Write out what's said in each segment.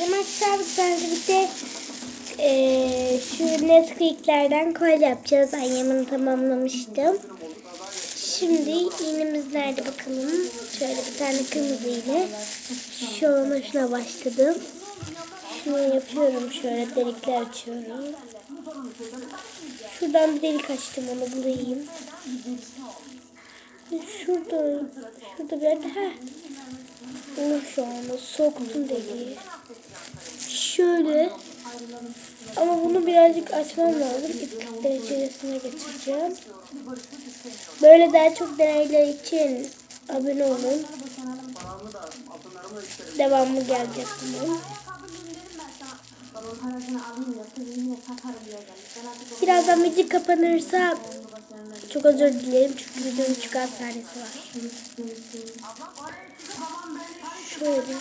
Arkadaşlar bizlerle eee şu Nesquik'lerden kolye yapacağız. Yemeğini tamamlamıştım. Şimdi iğnemiz nerede bakalım. Şöyle bir tane kırmızı iğne. Şu an şuna başladım. Şunu yapıyorum şöyle delikler açıyorum. Şuradan bir delik açtım onu bulayım. Şurada, şurada bir yerde. Heh. Bunu şu anda soktum deliği. Şöyle. Ama bunu birazcık açmam lazım. İplikler içerisine geçireceğim. Böyle daha çok deneyler için abone olun. Devamı gelecek bunun. Birazdan video kapanırsa çok özür dilerim çünkü videonun çıkan sahnesi var. Şöyle.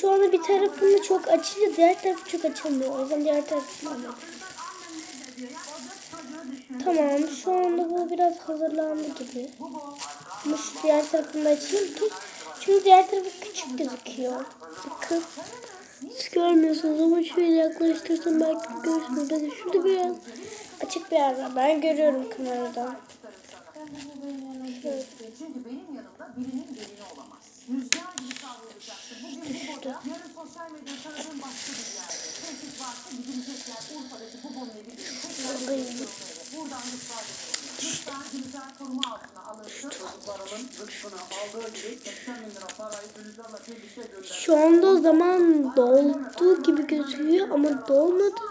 Şu anda bir tarafını çok açınca diğer tarafı çok açılmıyor. O yüzden diğer tarafını alıyorum. Tamam şu anda bu biraz hazırlandı gibi. Ama şu diğer tarafını açayım ki. Çünkü diğer tarafı küçük gözüküyor. Bakın. Siz görmüyorsunuz ama şöyle yaklaştırsam belki görürsünüz. Bakın şurada biraz açık bir yer var. Ben görüyorum kameradan. Şöyle. Çünkü benim yanımda birinin gelini olamaz. Rüzgar gibi savrulacaktı. Bugün bu boda, yarın sosyal medyada tanıdığım başka bir yerde. Tehdit varsa gidilecek yer Urfa'daki bu bomba gibi. Tekrar buradan ediyorum. Lütfen Gülizar koruma altına alınsın. Çocuklarımın rızkını aldığı gibi 80 bin lira parayı Gülizar'la birlikte gönderdi. Şu anda zaman dolduğu gibi gözüküyor ama dolmadı.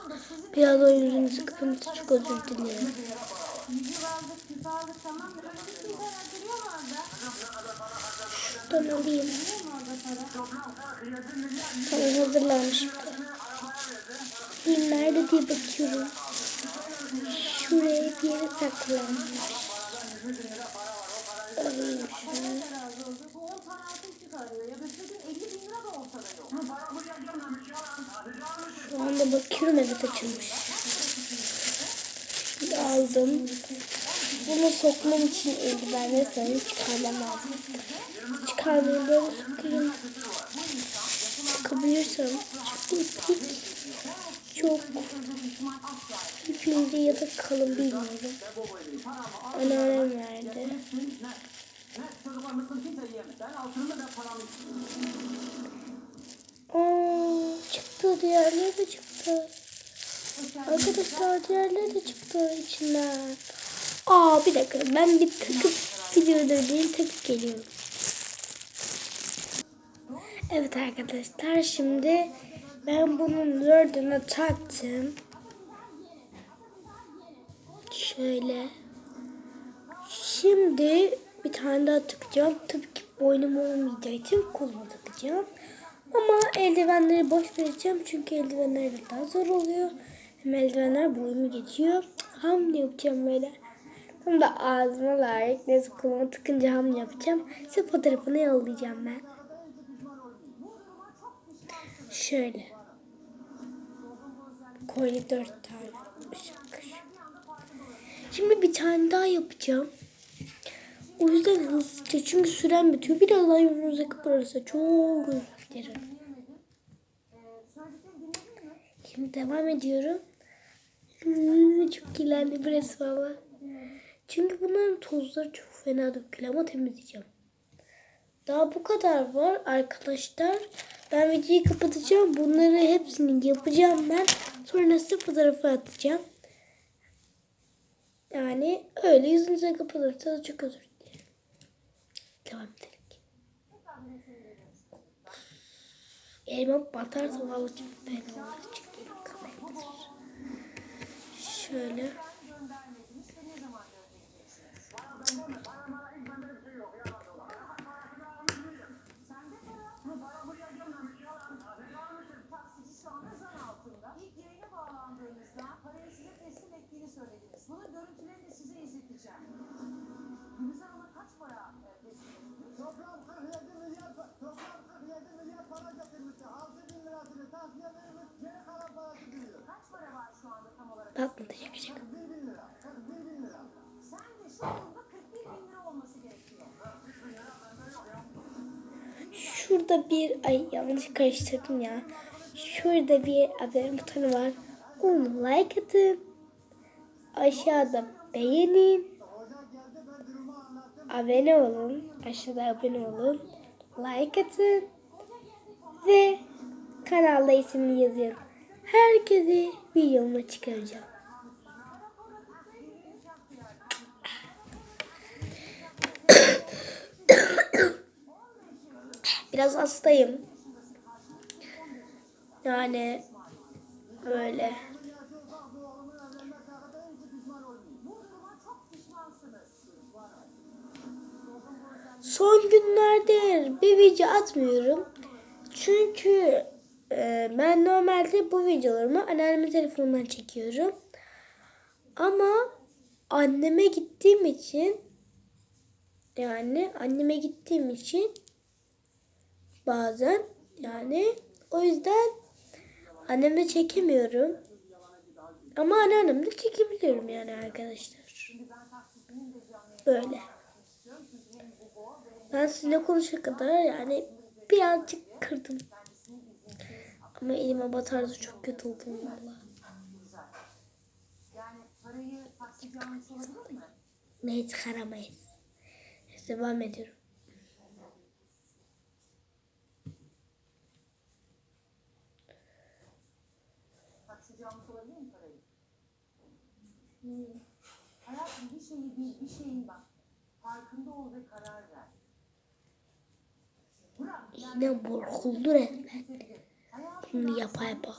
Biraz o yüzünüzü kapatınca çok özür dilerim. Yüzyıllardır kütahlık tamam da öyle bir şey duruyor mu orada? Şuradan alayım. Tamam hazırlanmış. Bir nerede diye bakıyorum. Şuraya bir yere saklanmış. Alayım şunu. Razı olsun. Bu 10 tane altın çıkarıyor. Ya beklediğin 50 bin lira da olsa da yok. Şu anda bakıyorum evet açılmış. Şimdi aldım. Bunu sokmam için eldivenleri sana çıkarmam böyle sokayım. Sıkabilirsem. Çünkü iplik çok ipince ya da kalın bilmiyorum. Anneannem verdi. Aa, çıktı diğerleri de çıktı. Arkadaşlar diğerleri de çıktı içinden. Aa bir dakika ben bir takıp videoda değil takıp geliyorum. Evet arkadaşlar şimdi ben bunun dördüne taktım. Şöyle. Şimdi bir tane daha takacağım. Tabii ki boynum olmayacağı için koluma takacağım. Ama eldivenleri boş vereceğim çünkü eldivenler daha zor oluyor. Hem eldivenler boyumu geçiyor. Ham yapacağım böyle. Tam da ağzıma layık. Neyse koluma tıkınca ham yapacağım. Size fotoğrafını yollayacağım ben. Şöyle. Kolye dört tane. Şimdi bir tane daha yapacağım. O yüzden hızlıca çünkü süren bitiyor. Birazdan yüzünüze kaparırsa çok özür dilerim. Şimdi devam ediyorum. Çok kirlendi burası valla. Çünkü bunların tozları çok fena dökülüyor ama temizleyeceğim. Daha bu kadar var arkadaşlar. Ben videoyu kapatacağım. Bunları hepsini yapacağım ben. Sonra size fotoğrafı atacağım. Yani öyle yüzünüze kapatırsa da çok özür dilerim. Devam edelim. Elime batarsa valla çok fena kamerada. Şöyle. Bin lira olması gerekiyor. Şurada bir ay yanlış karıştırdım ya. Şurada bir abone butonu var. Onu like atın. Aşağıda beğenin. Abone olun. Aşağıda abone olun. Like atın. Ve kanalda ismini yazın. Herkese videomu çıkaracağım. Biraz hastayım. Yani böyle. Son günlerde bir video atmıyorum. Çünkü e, ben normalde bu videolarımı anneannemin telefonundan çekiyorum. Ama anneme gittiğim için yani anneme gittiğim için bazen yani o yüzden annemle çekemiyorum. Ama anneannemle çekebiliyorum yani arkadaşlar. Böyle. Ben sizinle konuşana kadar yani birazcık kırdım. Ama elime batardı çok kötü oldum valla. Yani? Ne çıkaramayız. Devam ediyorum. Hmm. Hayatım bir şeyi bil, bir şeyin bak. Farkında ol ve karar ver. Bırak. Yine burkuldu resmen. Şimdi yapa yapa.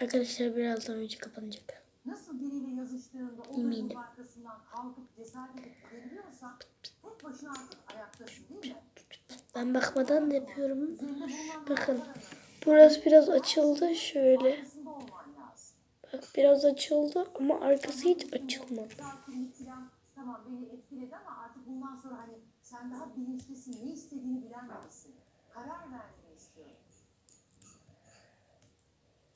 Arkadaşlar birazdan video kapanacak. Nasıl biriyle yazıştığında o Eminim. gözün arkasından kalkıp cesaret edip gidebiliyorsan tek başına artık ayaktasın değil mi? Ben bakmadan da yapıyorum. Bakın. Burası biraz açıldı şöyle. Bak biraz açıldı ama arkası hiç açılmadı. Tamam beni etkiledi ama artık bundan sonra hani sen daha bilinçlisin, ne istediğini bilen. Karar vermeni istiyorum.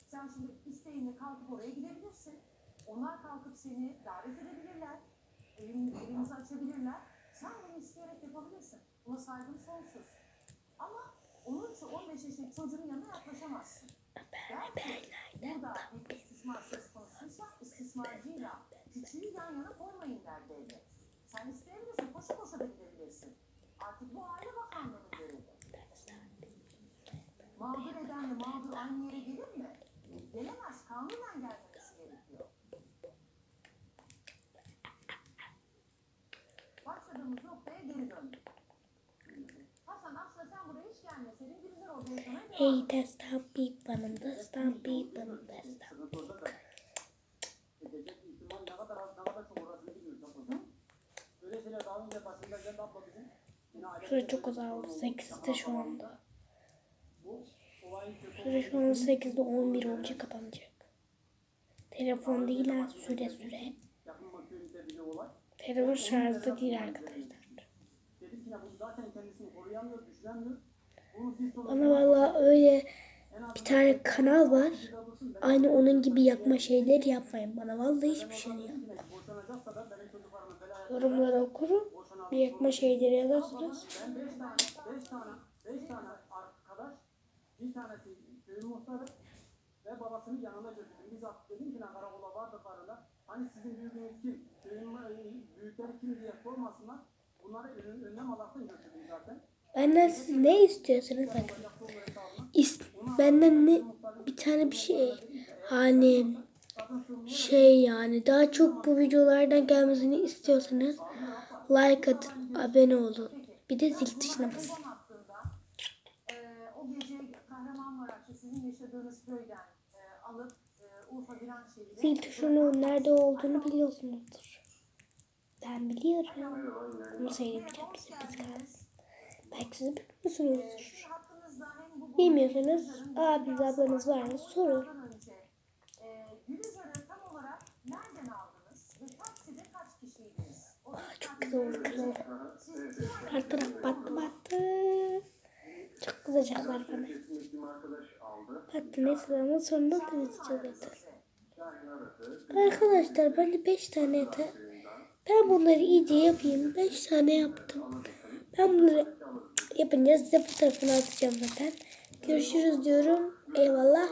Sen şimdi isteğinle kalkıp oraya gidebilirsin. Onlar kalkıp seni davet edebilirler. Evin, evinizi açabilirler. Sen bunu isteyerek yapabilirsin. Buna saygım sonsuz. Ama 13-15 yaşındaki çocuğun yanına yaklaşamazsın. Belki burada bir Mağdur edenle mağdur aynı yere gelir mi? Gelemez, kanunen gelmesi gerekiyor. Başladığımız noktaya geri döndük. Hasan aslında sen buraya hiç gelmeseydin güzel orada yaşamaya devam Hey ihtimal ne kadar az ne kadar çok orasını bilmiyoruz. Çok Öyle şeyler Şurada şu an 8'de 11 olacak kapanacak. Telefon değil ha süre süre. Telefon şarjda değil arkadaşlar. Bana valla öyle bir tane kanal var. Aynı onun gibi yapma şeyleri yapmayın. Bana vallahi hiçbir şey belaya Yorumlara okurum. Bir yapma şeyleri yazarsanız. Ben beş tane, beş tane, beş tane arkadaş, bir tanesi köyün muhtarı ve babasını yanına götürdüm. Biz dedim ki "Lan karakola vardıklarında hani sizin büyüğünüz kim, köyün e, büyükleri kim diye sormasınlar. Bunları ön, önlem alaraktan götürdüm zaten. Benden siz ne istiyorsunuz bakın. İst benden ne bir tane bir şey hani şey yani daha çok bu videolardan gelmesini istiyorsanız like atın, abone olun. Bir de zil tuşuna basın. Telefon hattında e, o gece Kahramanmaraş'ta köyden e, alıp e, Urfa Viranşehir'e Zil tuşunun nerede olduğunu biliyorsunuzdur. Ben biliyorum. Bunu söylemeyeceğim size biz kalsın. Belki siz bilmiyorsunuzdur. bu Bilmiyorsanız abiniz ablanız var mı sorun. e? O Çok güzel oldu iki Her taraf battı battı. Çok kızacaklar bana. Battı neyse ama sonunda temizleyeceğiz zaten. Arkadaşlar bende 5 tane yeter. Ben bunları iyice yapayım. 5 tane yaptım. Ben bunları yapınca size fotoğrafını atacağım zaten. Görüşürüz diyorum. Eyvallah.